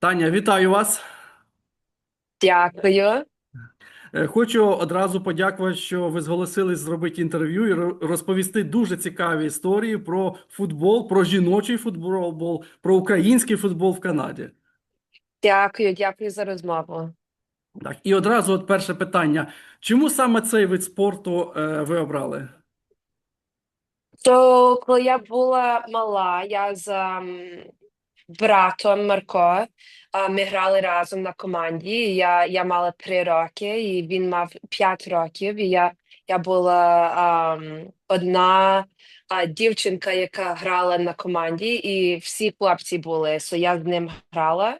Таня, вітаю вас. Дякую. Е, Хочу одразу подякувати, що ви зголосились зробити інтерв'ю і розповісти дуже цікаві історії про футбол, про жіночий футбол, про український футбол в Канаді. Дякую, дякую за розмову. Так, і одразу от перше питання: чому саме цей вид спорту е, ви обрали? То коли я була мала, я з братом Марко, а, ми грали разом на команді. Я, я мала три роки, і він мав п'ять років. І я, я була ем, одна а, дівчинка, яка грала на команді, і всі хлопці були. So я з ним грала.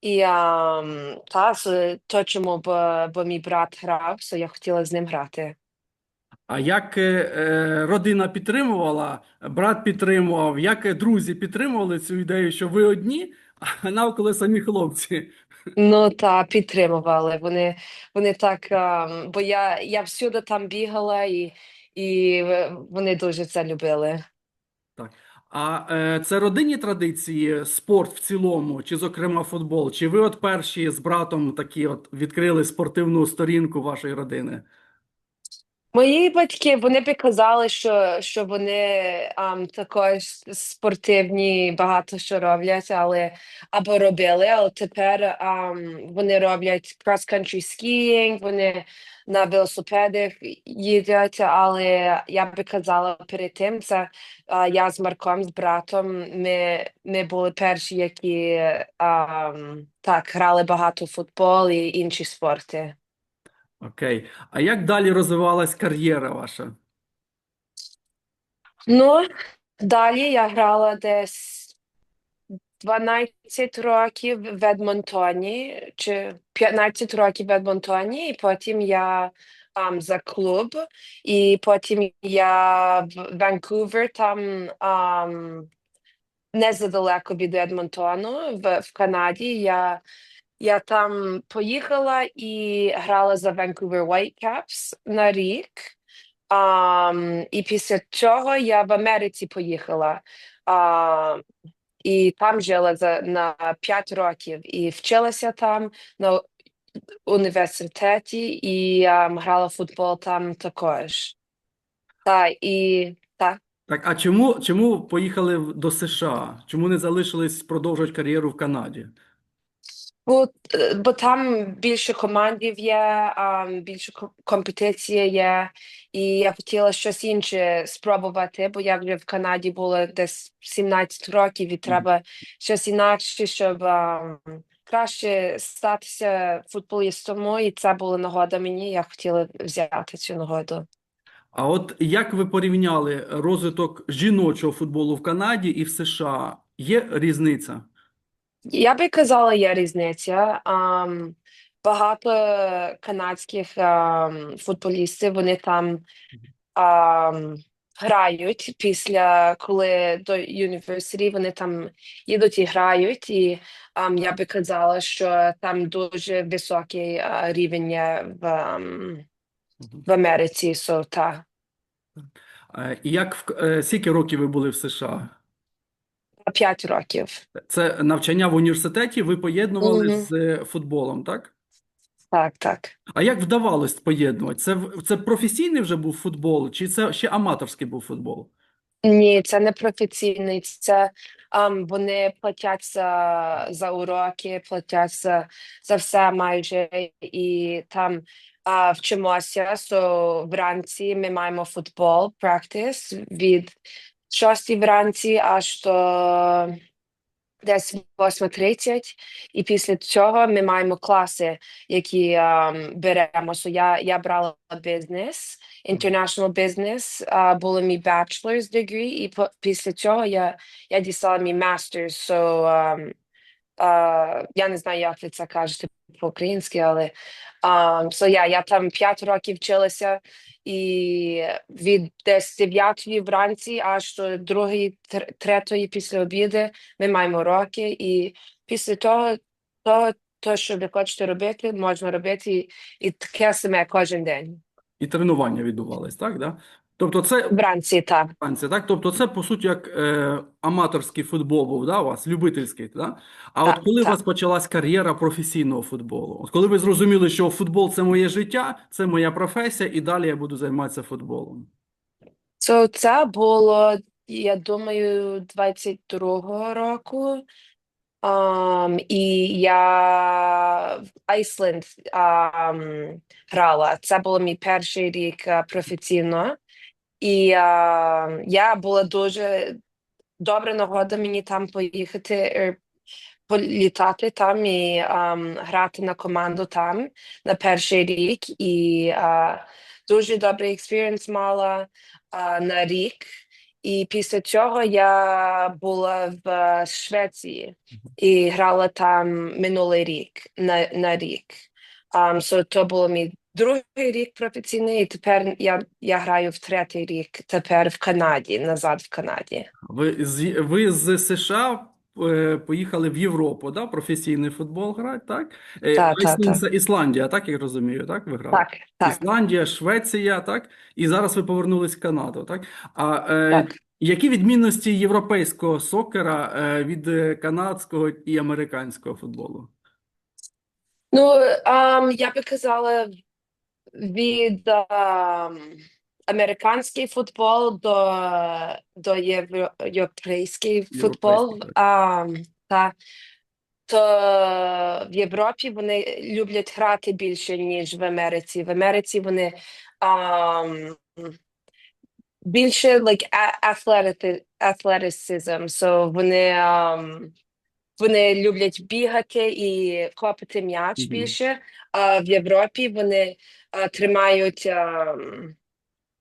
І ем, та, so, то чому бо, бо мій брат грав, so я хотіла з ним грати. А як е, е, родина підтримувала, брат підтримував, як е, друзі підтримували цю ідею, що ви одні, а навколо самі хлопці? Ну та підтримували. Вони вони так, бо я, я всюди там бігала, і, і вони дуже це любили. Так. А е, це родинні традиції, спорт в цілому, чи, зокрема, футбол? Чи ви от перші з братом такі от відкрили спортивну сторінку вашої родини? Мої батьки вони би казали, що, що вони ем, також спортивні, багато що роблять, але або робили, але тепер ем, вони роблять cross-country skiing, вони на велосипедах їздять, але я би казала перед тим, це е, я з Марком, з братом, ми, ми були перші, які ем, так грали багато футбол і інші спорти. Окей. А як далі розвивалась кар'єра ваша? Ну, далі я грала десь 12 років в Едмонтоні, чи 15 років в Едмонтоні, і потім я ам, за клуб, і потім я в Ванкувер, там ам, не задалеко від Едмонтону, в, в Канаді. Я, я там поїхала і грала за Vancouver Whitecaps на рік. Um, і після цього я в Америці поїхала. А, і там жила за, на 5 років і вчилася там на університеті і ем, грала в футбол там також. Та, і, та. Так, а чому, чому поїхали до США? Чому не залишились продовжувати кар'єру в Канаді? Бо, е, бо там більше командів є, ем, більше ко- компетиції є, і я хотіла щось інше спробувати, бо я вже в Канаді була десь 17 років, і треба щось інакше, щоб краще статися футболістом. І це була нагода мені. Я хотіла взяти цю нагоду. А от як ви порівняли розвиток жіночого футболу в Канаді і в США? Є різниця? Я би казала, є різниця. Ам, багато канадських ам, футболістів вони там ам, грають після коли до університету, вони там їдуть і грають. І ам, я би казала, що там дуже високий а, рівень є в, ам, в Америці. So, та. Е, І як в- е, скільки років ви були в США? П'ять років. Це навчання в університеті ви поєднували Мгм. з е, футболом, так? Так, так. А як вдавалось поєднувати? Це, це професійний вже був футбол, чи це ще аматорський був футбол? Ні, це не професійний. Це ам, вони платять за, за уроки, платять за, за все майже, і там а, вчимося. So, вранці ми маємо футбол, практис від 6 вранці аж до десь 8.30. І після цього ми маємо класи, які ам, беремо. So, я, я брала бізнес. International Business, а, було мій bachelor's degree, і по- після цього я, я дістала мій master's. So, um, а, я не знаю, як ви це кажете по-українськи, але um, so, yeah, я там 5 років вчилася, і від десь 9 вранці аж до 2 3 після обіду ми маємо уроки, і після того, того, то, що ви хочете робити, можна робити, і, таке саме кожен день. І тренування відбувались, так? Да? Тобто це Вранці, так. Франція, так? Тобто це, по суті, як е, аматорський футбол був, да, у вас, любительський, да? А от Так, коли у вас почалась кар'єра професійного футболу? От коли ви зрозуміли, що футбол – це моє життя, це моя професія, і далі я буду займатися футболом. So, це було, я думаю, 22-го року. Um, і я в Айсленд um, грала. Це був мій перший рік е, професійно. І е, я була дуже добра нагода мені там поїхати, е, політати там і ем, грати на команду там на перший рік. І е, дуже добрий експірієнс мала е, на рік. І після цього я була в е, Швеції і грала там минулий рік на, на рік. Um, so то було мій другий рік професійний, і тепер я, я граю в третій рік, тепер в Канаді, назад в Канаді. Ви з, ви з США е, поїхали в Європу, да? Професійний футбол грати, так? Та, та, та. це Ісландія, так я розумію, так? Ви грали? Так, так, Ісландія, Швеція, так? І зараз ви повернулись в Канаду, так? А е, так. які відмінності європейського сокера е, від канадського і американського футболу? Ну, ем, я би казала, від ем, американський футбол до, до євро, європейський футбол. Ем, та, то в Європі вони люблять грати більше, ніж в Америці. В Америці вони ем, більше like, athleticism. So вони, ем, вони люблять бігати і хопити м'яч Мгм. більше. А в Європі вони а, тримають а,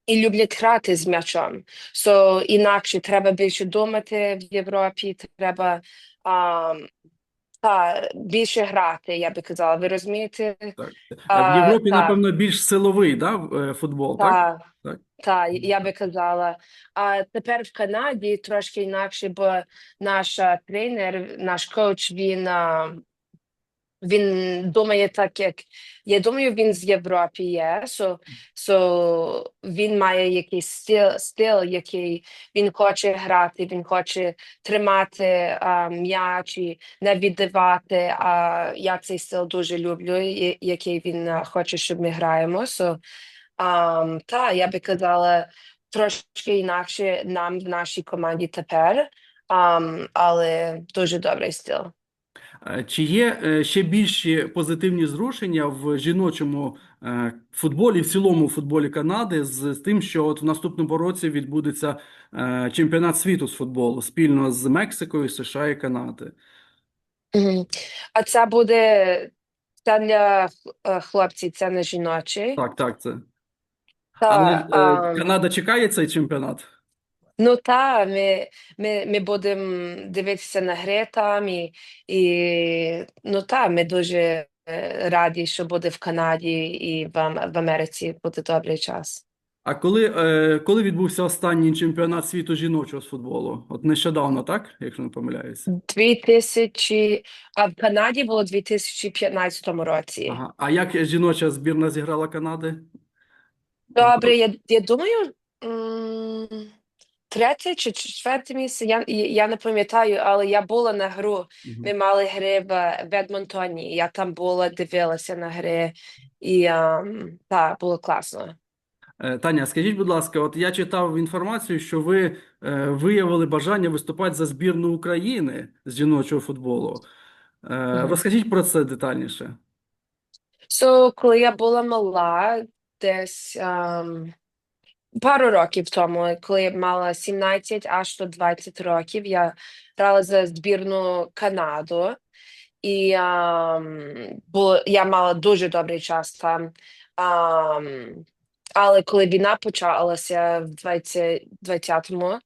і люблять грати з м'ячом. So, інакше треба більше думати в Європі, треба ем, та, більше грати, я би казала. Ви розумієте? Так. В Європі, так. напевно, більш силовий, да, е, футбол, так? Так, Так. та, я би казала. А тепер в Канаді трошки інакше, бо наш тренер, наш коуч, він, він думає так, як я думаю, він з Європи є. So, so він має якийсь стил, стил, який він хоче грати, він хоче тримати а, м'яч і не віддавати. А я цей стил дуже люблю, і- який він а, хоче, щоб ми граємо. So, Um, та, я би казала, трошки інакше нам в нашій команді тепер, um, але дуже добрий стил. Е, Чи є е, ще більші позитивні зрушення в жіночому е, футболі, в цілому футболі Канади, з, з тим, що от в наступному році відбудеться чемпіонат світу з футболу спільно з Мексикою, США і Канади? А це буде це для хлопців, це не жіночий. Так, так, це. Та, Але ам, Канада чекає цей чемпіонат? Ну та ми, ми, ми будемо дивитися на гри там і, і ну та ми дуже е, раді, що буде в Канаді і в, Ам- в Америці буде добрий час. А коли, е, коли відбувся останній чемпіонат світу жіночого з футболу? От нещодавно, так? Якщо не помиляюся. 2000, а в Канаді було у 2015 році. Ага. А як жіноча збірна зіграла Канади? Добре, я, я думаю, м, третє чи четверте місце, я, я не пам'ятаю, але я була на гру. Мгм. Ми мали гри в, в Едмонтоні. Я там була, дивилася на гри, і ем, так, було класно. Е, Таня, скажіть, будь ласка, от я читав інформацію, що ви е, виявили бажання виступати за збірну України з жіночого футболу. Е, Мгм. розкажіть про це детальніше. So, коли я була мала, десь ем, пару років тому, коли я мала 17 аж до 20 років, я грала за збірну Канаду. І ем, було, я мала дуже добрий час там. Ем, але коли війна почалася в 20, 20-му,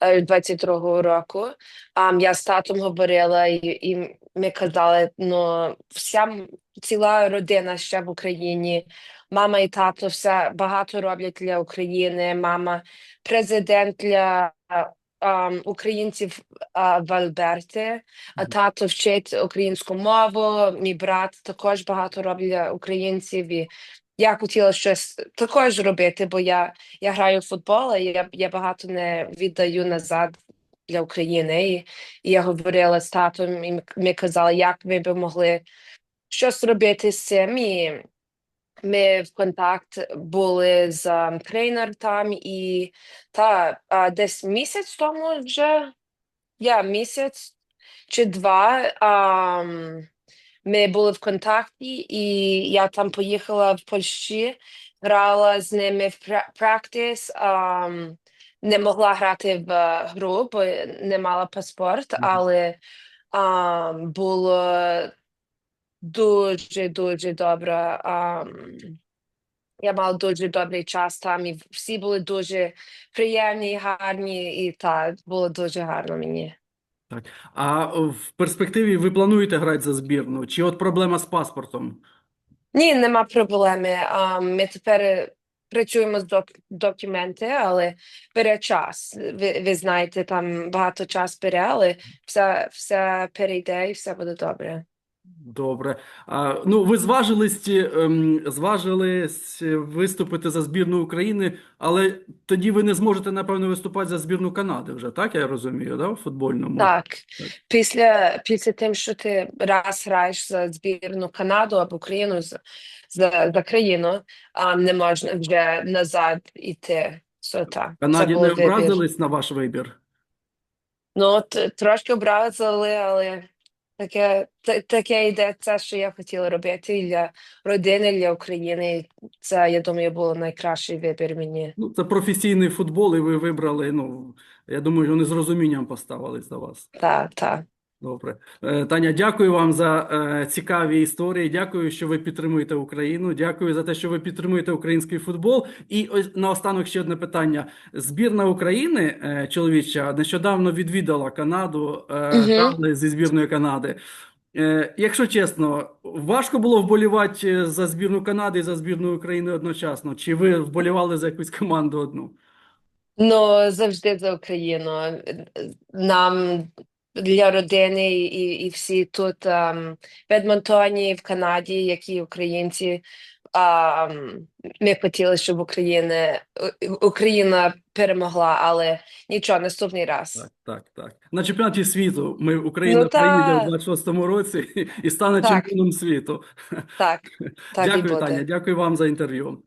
е, 22-го року, ем, я з татом говорила, і, і ми казали, ну, вся ціла родина ще в Україні. Мама і тато все багато роблять для України. Мама президент для ем, українців е, в Альберті, а тато вчить українську мову. Мій брат також багато робить для українців. І я хотіла щось також робити, бо я, я граю в футбол, і я, я багато не віддаю назад для України. І, і я говорила з татом, і ми, ми казали, як ми б могли щось робити з цим. І ми в контакт були з ем, тренером там, і та а, десь місяць тому вже я місяць чи два. ам, ми були в контакті, і я там поїхала в Польщі, грала з ними в практис. ам, не могла грати в е, гру, бо не мала паспорт, але ам, було дуже дуже добре. я мала дуже добрий час там, і всі були дуже приємні, гарні, і так, було дуже гарно мені. Так. А в перспективі ви плануєте грати за збірну? Чи от проблема з паспортом? Ні, нема проблеми. А, Ми тепер працюємо з док документи, але бере час. Ви, ви знаєте, там багато час бере, але все, все перейде і все буде добре. Добре. А, ну, ви зважились, ем, зважились виступити за збірну України, але тоді ви не зможете, напевно, виступати за збірну Канади вже, так я розумію, да, в футбольному? Так, Так. після, після тим, що ти раз граєш за збірну Канаду або Україну за, за, за країну, а, не можна вже назад іти. So, так, Канаді не вибір. образились на ваш вибір? Ну, трошки образили, але таке, та- таке йде це, що я хотіла робити для родини, для України. Це, я думаю, було найкращий вибір мені. Ну, це професійний футбол, і ви вибрали, ну, я думаю, вони з розумінням поставились до вас. Так, так. Добре. Е, Таня, дякую вам за е, цікаві історії. Дякую, що ви підтримуєте Україну. Дякую за те, що ви підтримуєте український футбол. І ось наостанок ще одне питання. Збірна України е, чоловіча нещодавно відвідала Канаду, Мгм. зі збірною Канади. Якщо чесно, важко було вболівати за збірну Канади і за збірну України одночасно? Чи ви вболівали за якусь команду одну? Ну, завжди за Україну. Нам для родини і, і всі тут ем, в Едмонтоні, в Канаді, які українці. ем, ми хотіли, щоб Україна, Україна перемогла, але нічого, наступний раз. Так, так, так. На чемпіонаті світу ми Україна Ну, приїде так. у 26-му році і стане Так. чемпіоном світу. Так, так Дякую. Таня. Дякую вам за інтерв'ю.